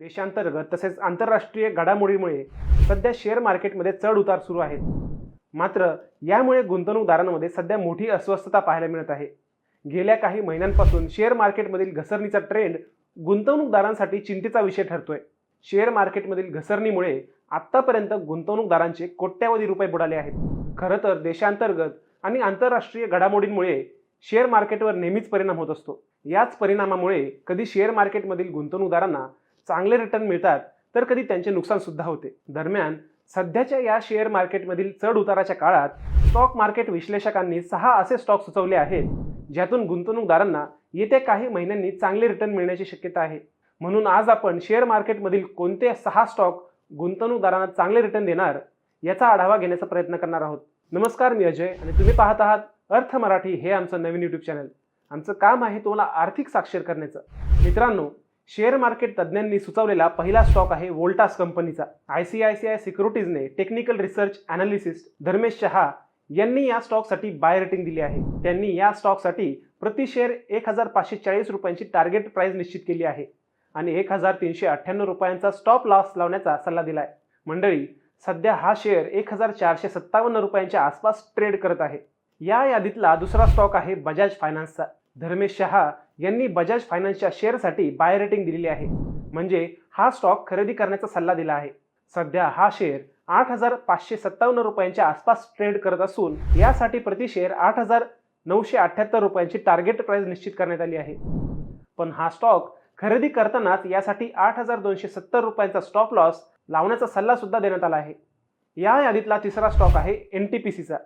देशांतर्गत तसेच आंतरराष्ट्रीय घडामोडीमुळे सध्या शेअर मार्केटमध्ये चढ उतार सुरू आहेत. मात्र यामुळे गुंतवणूकदारांमध्ये सध्या मोठी अस्वस्थता पाहायला मिळत आहे. गेल्या काही महिन्यांपासून शेअर मार्केटमधील घसरणीचा ट्रेंड गुंतवणूकदारांसाठी चिंतेचा विषय ठरतोय. शेअर मार्केटमधील घसरणीमुळे आत्तापर्यंत गुंतवणूकदारांचे कोट्यावधी रुपये बुडाले आहेत. खरं तर देशांतर्गत आणि आंतरराष्ट्रीय घडामोडींमुळे शेअर मार्केटवर नेहमीच परिणाम होत असतो. याच परिणामामुळे कधी शेअर मार्केटमधील गुंतवणूकदारांना चांगले रिटर्न मिळतात तर कधी त्यांचे नुकसान सुद्धा होते. दरम्यान सध्याच्या या शेअर मार्केटमधील चढ उताराच्या काळात स्टॉक मार्केट विश्लेषकांनी सहा असे स्टॉक सुचवले आहेत ज्यातून गुंतवणूकदारांना येत्या काही महिन्यांनी चांगले रिटर्न मिळण्याची शक्यता आहे. म्हणून आज आपण शेअर मार्केटमधील कोणते सहा स्टॉक गुंतवणूकदारांना चांगले रिटर्न देणार याचा आढावा घेण्याचा प्रयत्न करणार आहोत. नमस्कार मी अजय आणि तुम्ही पाहत आहात अर्थ मराठी हे आमचं नवीन युट्यूब चॅनल आमचं काम आहे तुम्हाला आर्थिक साक्षर करण्याचं. मित्रांनो शेअर मार्केट तज्ज्ञांनी सुचवलेला पहिला स्टॉक आहे वोल्टास कंपनीचा. I C I C I सिक्युरिटीजने technical research analyst Dharmesh Shah यांनी या स्टॉकसाठी बाय रेटिंग दिली आहे. त्यांनी या स्टॉकसाठी प्रति शेअर एक हजार पाचशे चाळीस रुपयांची टार्गेट प्राइस निश्चित केली आहे आणि एक हजार तीनशे अठ्ठ्याण्णव रुपयांचा स्टॉप लॉस लावण्याचा सल्ला दिला आहे मंडळी सध्या हा शेअर एक हजार चारशे सत्तावन्न रुपयांच्या आसपास ट्रेड करत आहे. या यादीतला दुसरा स्टॉक आहे बजाज फायनान्सचा. धर्मेश शहा यांनी बजाज फायनान्सच्या शेअरसाठी बाय रेटिंग दिलेली आहे. म्हणजे हा स्टॉक खरेदी करण्याचा सल्ला दिला आहे. सध्या हा शेअर आठ हजार पाचशे सत्तावन्न रुपयांच्या आसपास ट्रेड करत असून यासाठी प्रति शेअर आठ हजार नऊशे अठ्ठ्याहत्तर रुपयांची टार्गेट प्राइस निश्चित करण्यात आली आहे. पण हा स्टॉक खरेदी करतानाच यासाठी आठ हजार दोनशे सत्तर रुपयांचा स्टॉप लॉस लावण्याचा सल्ला सुद्धा देण्यात आला आहे. या यादीतला तिसरा स्टॉक आहे एन टी पी सीचा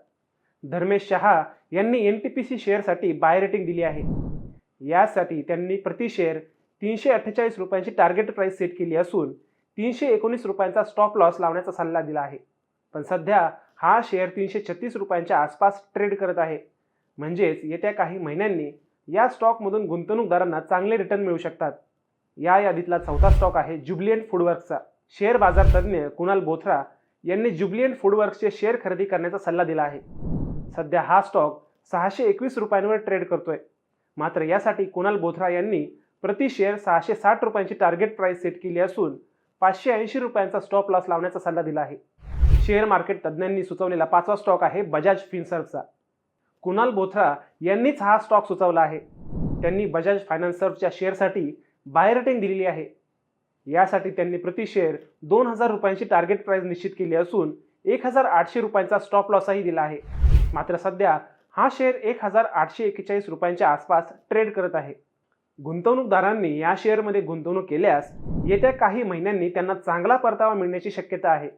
धर्मेश शहा यांनी एन टी पी सी शेअरसाठी बाय रेटिंग दिली आहे. यासाठी त्यांनी प्रति शेअर तीनशे अठ्ठेचाळीस रुपयांची टार्गेट प्राइस सेट केली असून तीनशे एकोणीस रुपयांचा स्टॉप लॉस लावण्याचा सल्ला दिला आहे. पण सध्या हा शेअर तीनशे छत्तीस रुपयांच्या आसपास ट्रेड करत आहे. म्हणजेच येत्या काही महिन्यांनी या स्टॉकमधून गुंतवणूकदारांना चांगले रिटर्न मिळू शकतात. या यादीतला चौथा स्टॉक आहे ज्युब्लियंट फूडवर्कचा शेअर बाजार तज्ज्ञ कुणाल बोथरा यांनी ज्युब्लियंट फूडवर्क्सचे शेअर खरेदी करण्याचा सल्ला दिला आहे. सध्या हा स्टॉक सहाशे एकवीस रुपयांवर ट्रेड करतोय. मात्र यासाठी कुणाल बोथरा यांनी प्रति शेअर सहाशे साठ रुपयांची टार्गेट प्राइस सेट केली असून पाचशे ऐंशी रुपयांचा स्टॉप लॉस लावण्याचा सल्ला दिला आहे. शेअर मार्केट तज्ज्ञांनी सुचवलेला पाचवा स्टॉक आहे बजाज फिनसर्वचा कुणाल बोथरा यांनीच हा स्टॉक सुचवला आहे. त्यांनी बजाज फायनान्सर्वच्या शेअरसाठी बाय रेटिंग दिलेली आहे. यासाठी त्यांनी प्रति शेअर दोन हजार रुपयांची टार्गेट प्राइस निश्चित केली असून एक हजार आठशे रुपयांचा स्टॉप लॉसही दिला आहे. मात्र सध्या हा शेअर एक हजार आठशे एक्केचाळीस रुपयांच्या आसपास ट्रेड करत आहे. गुंतवणूकदारांनी या शेअरमध्ये गुंतवणूक केल्यास येत्या काही महिन्यांनी त्यांना चांगला परतावा मिळण्याची शक्यता आहे.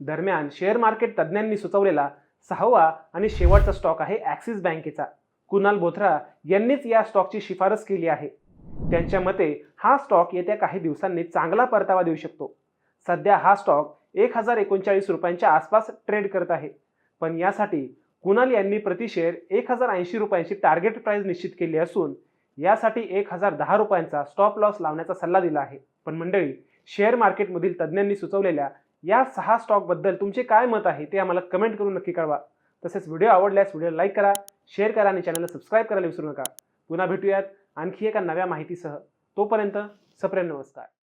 दरम्यान शेअर मार्केट तज्ज्ञांनी सुचवलेला सहावा आणि शेवटचा स्टॉक आहे ॲक्सिस बँकेचा कुणाल बोथरा यांनीच या स्टॉकची शिफारस केली आहे. त्यांच्या मते हा स्टॉक येत्या काही दिवसांनी चांगला परतावा देऊ शकतो. सध्या हा स्टॉक एक हजार एकोणचाळीस रुपयांच्या आसपास ट्रेड करत आहे. पण यासाठी कुणाल यांनी प्रति शेअर एक हजार ऐंशी रुपयांची टार्गेट प्राइस निश्चित केली असून यासाठी एक हजार दहा रुपयांचा स्टॉप लॉस लावण्याचा सल्ला दिला आहे. पण मंडळी शेअर मार्केटमधील तज्ज्ञांनी सुचवलेल्या या सहा स्टॉकबद्दल तुमचे काय मत आहे ते आम्हाला कमेंट करून नक्की कळवा. तसेच व्हिडिओ आवडल्यास व्हिडिओ लाईक करा शेअर करा आणि चॅनलला सबस्क्राईब करायला विसरू नका. पुन्हा भेटूयात आणखी एका नव्या माहितीसह. तोपर्यंत सप्रेम नमस्कार.